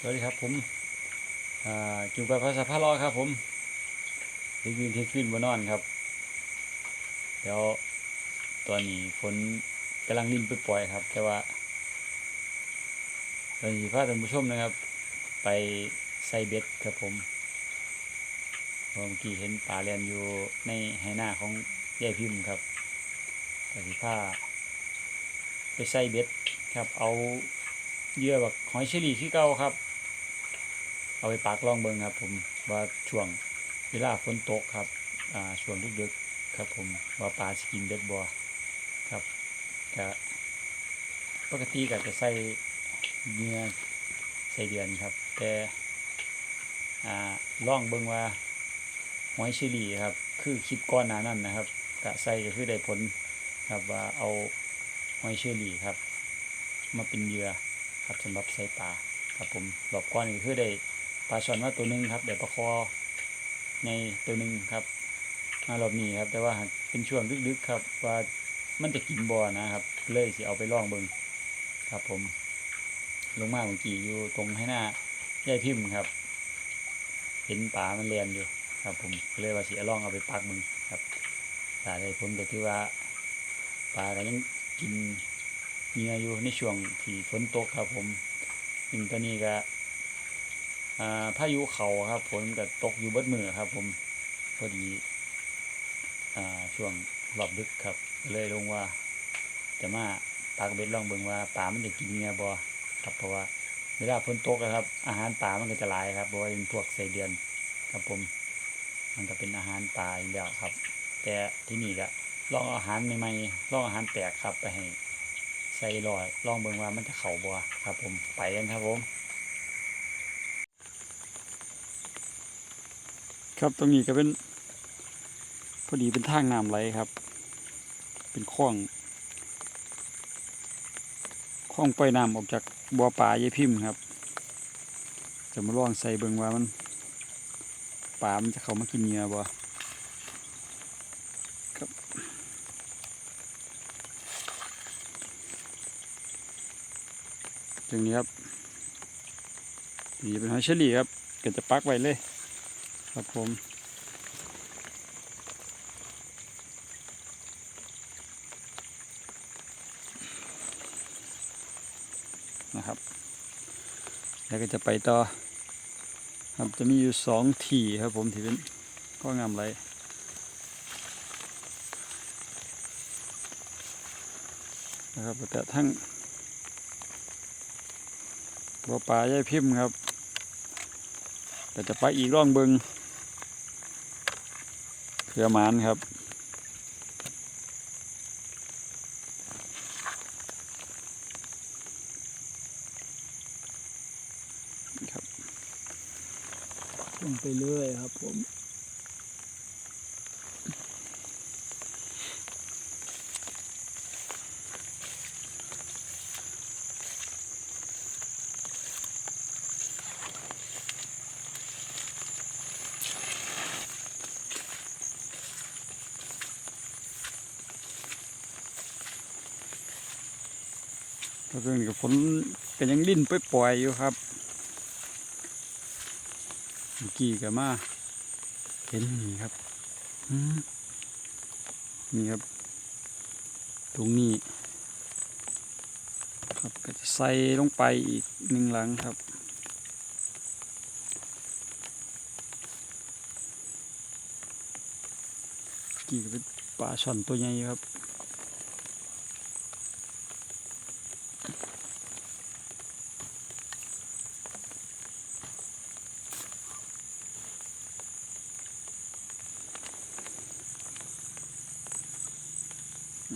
สวัสดีครับผมกิวกับภาษาพาลอครับผมเที่ยงคืนเที่ยงคืนบนนอนครับ เดี๋ยวตอนนี้ฝนกำลังรินไปปล่อยๆครับ แต่ว่าตอนนี้พาท่านผู้ชมนะครับ ไปใส่เบ็ดครับผมเมื่อกี้เห็นปลาเรียนอยู่ในไหหน้าของยายพิมพ์ครับแต่ที่ผ้าไปใส่เบ็ดครับ เอาเยื่อแบบหอยเชอรี่ที่เก่าครับ เอาไปปักลองเบิงครับ ผมว่าช่วงเวลาฝนตกครับอ่าช่วงดึกๆครับ ผมว่าปลาสกินเบ็ดบ่ครับก็ปกติก็จะใส่เหยื่อใส่เดือนครับ แต่อ่าลองเบิงว่าหอยเชอรี่ครับ คือคลิปก้อนหนานั้นนะครับก็ใส่ก็คือได้ผลครับว่าเอาหอยเชอรี่ครับ มาเป็นเหยื่อครับสำหรับใส่ปลาครับผมรอบก้อนก็คือได้ ปลาช่อนมาตัวหนึ่งครับได้ปลาคอในตัวหนึ่งครับมารอบนี้ครับ แต่ว่าเป็นช่วงลึกๆครับ ว่ามันจะกินบ่อนะครับ เลยสิเอาไปล่องเบิงครับ ผม ลงมาเมื่อกี้อยู่ตรงให้หน้ายายพิมพ์ครับ เห็นปลามันเลียนอยู่ครับ ผมเลยว่าสิเอาล่องเอาไปปักมึงครับแต่ได้ผลก็คือว่าปลาก็ยังกินเหงื่ออยู่ในช่วงที่ฝนตกครับ ผมซึ่งตอนนี้ก็ พายุเขาครับฝนก็ตกอยู่เบิดมือครับ ผมพอดีอ่าช่วงรอบดึกครับ เลยลงว่า จะมาปากเบ็ดลองเบิ่งว่าปลามันจะกินเงี้ยบ่ครับเพราะว่าเวลาฝนตกอะครับ อาหารปลามันก็จะหลายครับเพราะว่าเป็นพวกไสเดือนครับผม มันก็เป็นอาหารปลาอยู่แล้วครับ แต่ที่นี่ก็ลองอาหารใหม่ๆลองอาหารแปลกครับไปให้ใส่ลอยลองเบิ่งว่ามันจะเข้าบ่ครับ ผมไปกันครับผม ครับตรงนี้ก็เป็น พอดีเป็นทางน้ำไหลครับ เป็นคลองคลองปล่อยน้ำออกจากบัวป่ายายพิมพ์ครับ จะมาลองใส่เบิงว่ามันปลามันจะเข้ามากินเหงื่อบ่ครับตรงนี้ครับนี่เป็นหอยเชอรี่ครับก็จะปักไว้เลย ครับผมนะครับ แล้วก็จะไปต่อครับจะมีอยู่สองที่ครับผมที่เป็นข้องามไรนะครับแต่ทั้งบัวปลาย่ายพิมพ์ครับ แต่จะไปอีกร่องเบิง เือหมานครับ ครับลงไปเรื่อยครับผม ก็คือนี่ก็ฝนก็ยังดิ้นไปปล่อยอยู่ครับเมื่อกี้ก็มาเห็นนี่ครับนี่ครับ ตรงนี้ ครับก็จะใส่ลงไปอีกหนึ่งหลังครับกี่ก็เป็นปลาช่อนตัวใหญ่ครับ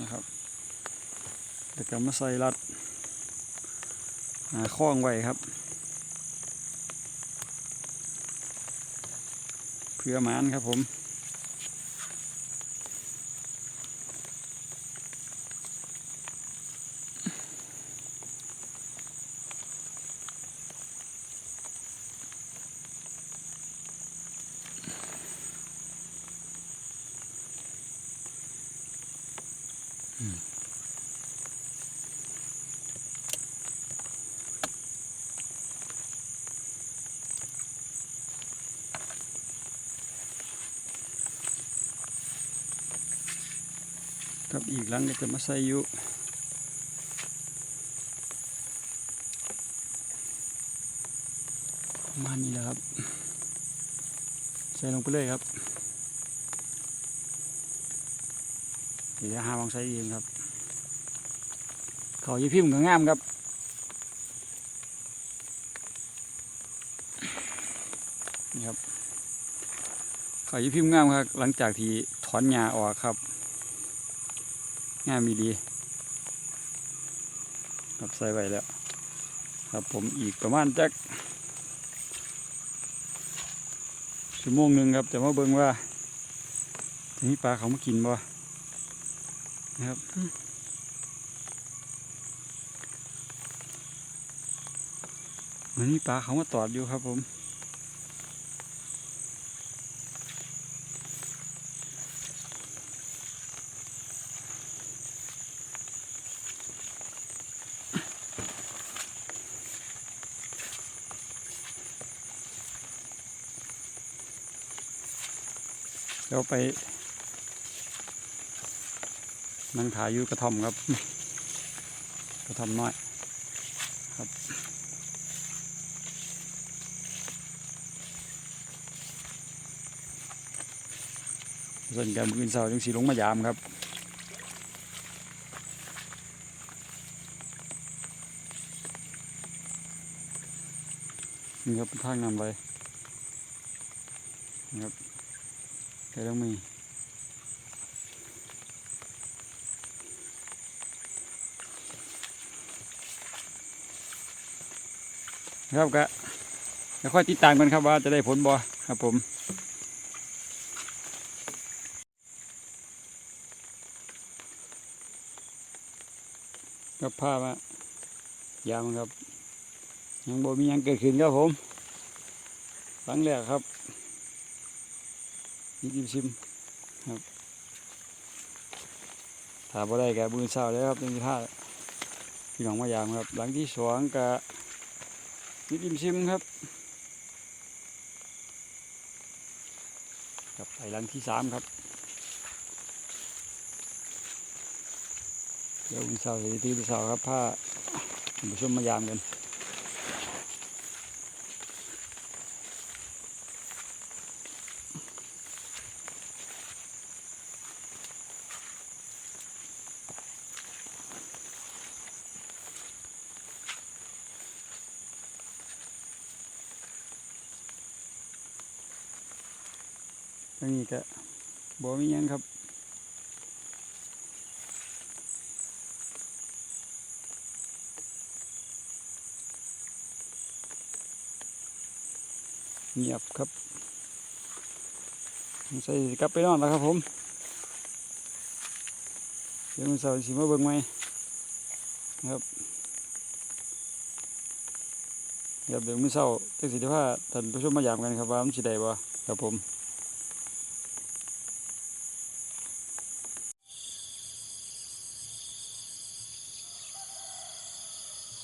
นะครับเดี๋ยวก็มาใส่รัดหาข้องไว้ครับ เพื่อหมานครับผม ครับอีกหลังก็จะมาใส่ยู่มาณนี้แหละครับ ใส่ลงไปเลยครับ เดี๋ยวหาลองใส่เองครับ เขายี่พิมพ์ก็งามครับนี่ครับเขายี่พิมพ์งามครับ หลังจากที่ถอนหญ้าออกครับงามมีดีครับใส่ไว้แล้ว ครับผมอีกประมาณจักชั่วโมงหนึ่งครับจะมาเบิ่งว่าจะมีปลาเขามากินบ่ นะครับมันมีปลาเขามาตอดอยู่ครับผมแล้วไป นั่งถ่ายอยู่กระท่อมครับ กระท่อมน้อยครับส่วนการมืออื่นเสาร์จังสีลงมายามครับนี่ครับเป็นทางนำไปนี่ครับ cái đó mì ครับก็เดี๋ยวค่อยติดตามกันครับว่าจะได้ผลบ่ครับผมกับผ้ามายามครับ ยังบ่มียังเกิดขึ้นครับผมหลังแรกครับยิบยิบชิมครับถามว่าได้แกับบืนเศร้าแล้วครับนี่ท่าพี่น้องมายามครับ หลังที่สองกับ ยิบยิบชิมครับกับไปหลังที่สามครับเดี๋ยวบืนเศร้าสิตีบืนเศร้าครับผ้าผู้ชมมายามกัน ตรงนี้ก็บ่มียังครับเงียบครับใส่กลับไปนอนแล้วครับผม เดี๋ยวมันเสาร์สิมาเบิ่งไหมครับเดี๋ยวเดี๋ยวมื้อเช้าจักสิได้พาท่านผู้ชมมายามกันครับว่ามันสิได้บ่ครับผม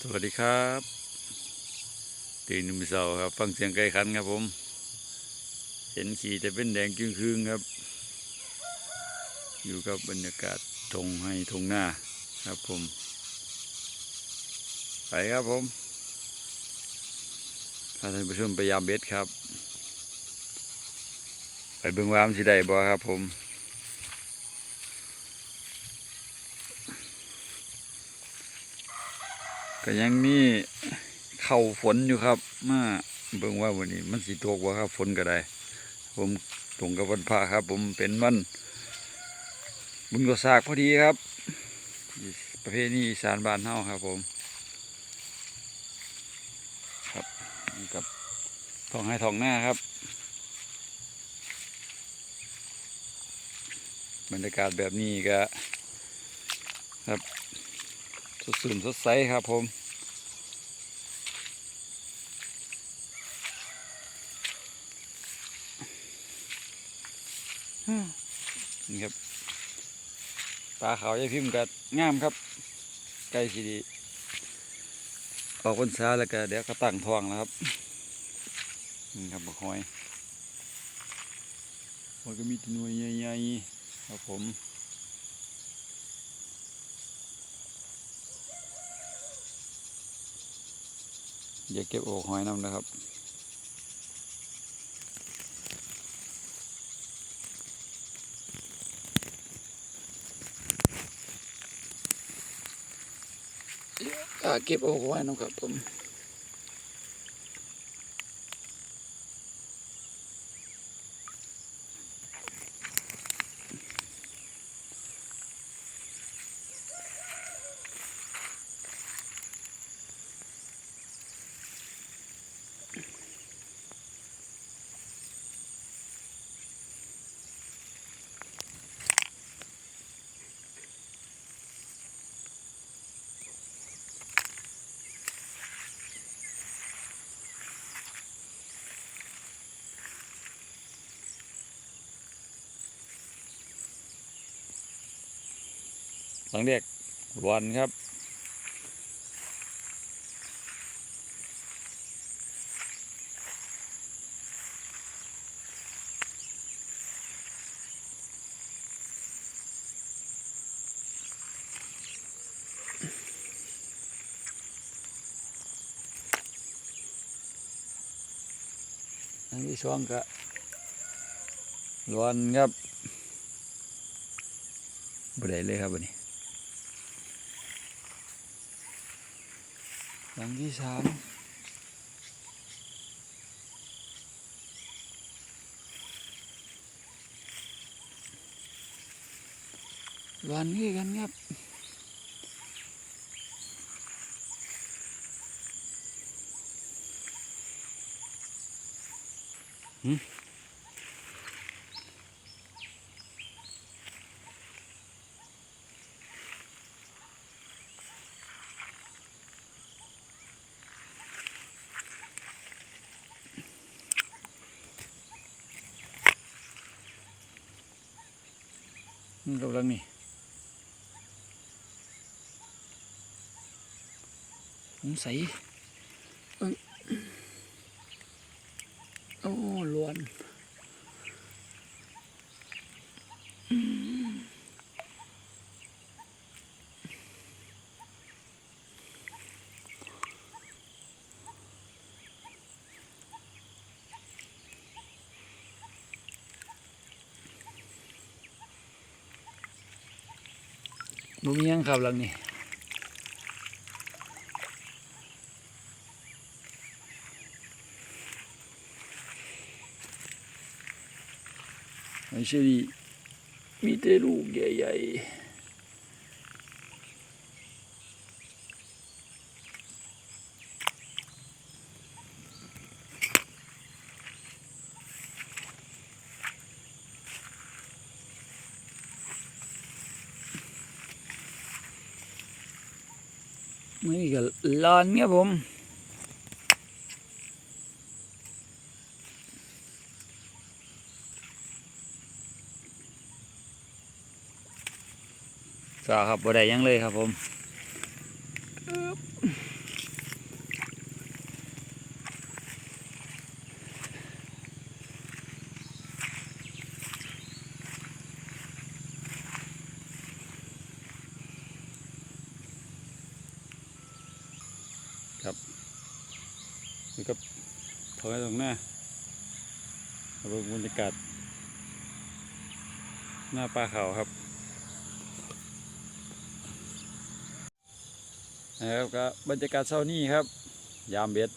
สวัสดีครับตื่นมือเสาครับ ฟังเสียงไก่ขันครับผม เห็นขี่แต่เป็นแดงจึงคืงครับ อยู่กับบรรยากาศทงให้ทงหน้าครับผม ไปครับผมพาท่านผู้ชมไปยามเบ็ดครับ ไปเบิ่งวามสิได้บ่ครับผม ก็ยังมีเข้าฝนอยู่ครับ มาเบิ่งว่าวันนี้ มันสิตกว่าครับฝนก็ได้ ผมตรงกับวันพระครับ ผมเป็นวันบุญกษากพอดีครับ ประเพณีอีสารบานเฮาครับผม ครับกับทองให้ทองหน้าครับ บรรยากาศแบบนี้ก็ครับ ดสื่นสดใสครับผมนี่ครับปลาขาวยายพิมพ์ก็งามครับใกล้สิดีออกพรรษาแล้วก็เดี๋ยวก็ตั้งทองแล้วครับนี่ครับบักหอยมันก็มีตัวหน่ยใหญ่ๆครับผม อย่าเก็บโอกหอยน้ำนะครับอ่าเก็บโอกหอยน้ำครับผม หลังเรียกวันครับอันที่สองก็ล้วนครับบ่ได้เลยครับวันนี้ หลังที่สามล้วนนี่กันครับอืม นี่กำลังนี่สงสัยเอิ่งโอ้ล้วนอืม บ่มียังครับหลังนี้ไม่ใช่ดิมีแต่ลูกใหญ่ๆ นี่ก็ลอนเนี่ยผมสาครับบ่ได้ยังเลยครับผมนี่ก็ถอยตรงหน้าเอาเบิ่งบรรยากาศ หน้าปลาเขาวครับนะครับก็บรรยากาศเช้านี้ครับ ยามเบ็ด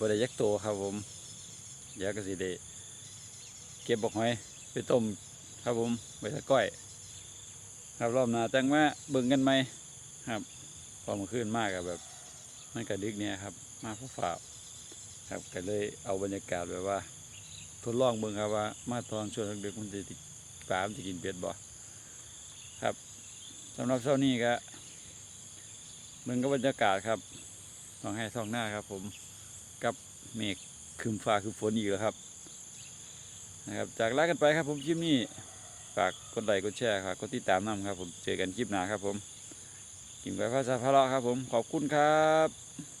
บริยักโตวครับผมเดี๋ยวก็สิเดเก็บบอกหอยไปต้มครับผมไปตะก้อย ครับรอบหน้าจังว่าเบิ่งกันไหมครับพอมาขึ้นมากกับแบบ มันกระดึกเนี่ยครับ มาผู้ฝ่าครับก็เลยเอาบรรยากาศแบบว่า ทดลองเบิ่งครับว่า มาตอนช่วงดึกมันจะ ปลามันจะกินเบ็ดบ่ครับสำหรับเช้านี้ก็มืองกับรรยากาศครับท้องให้ท้องหน้าครับ ผมกับเมฆครึมฟ้าครึมฝนอีกแล้วครับ นะครับ จากลากันไปครับ ผมคลิปนี้ฝากกดไลค์กดแชร์ครับกดติดตามน้ำครับ ผมเจอกันคลิปหน้าครับ ผมกินไปภาษาพะเลาะครับ ผมขอบคุณครับ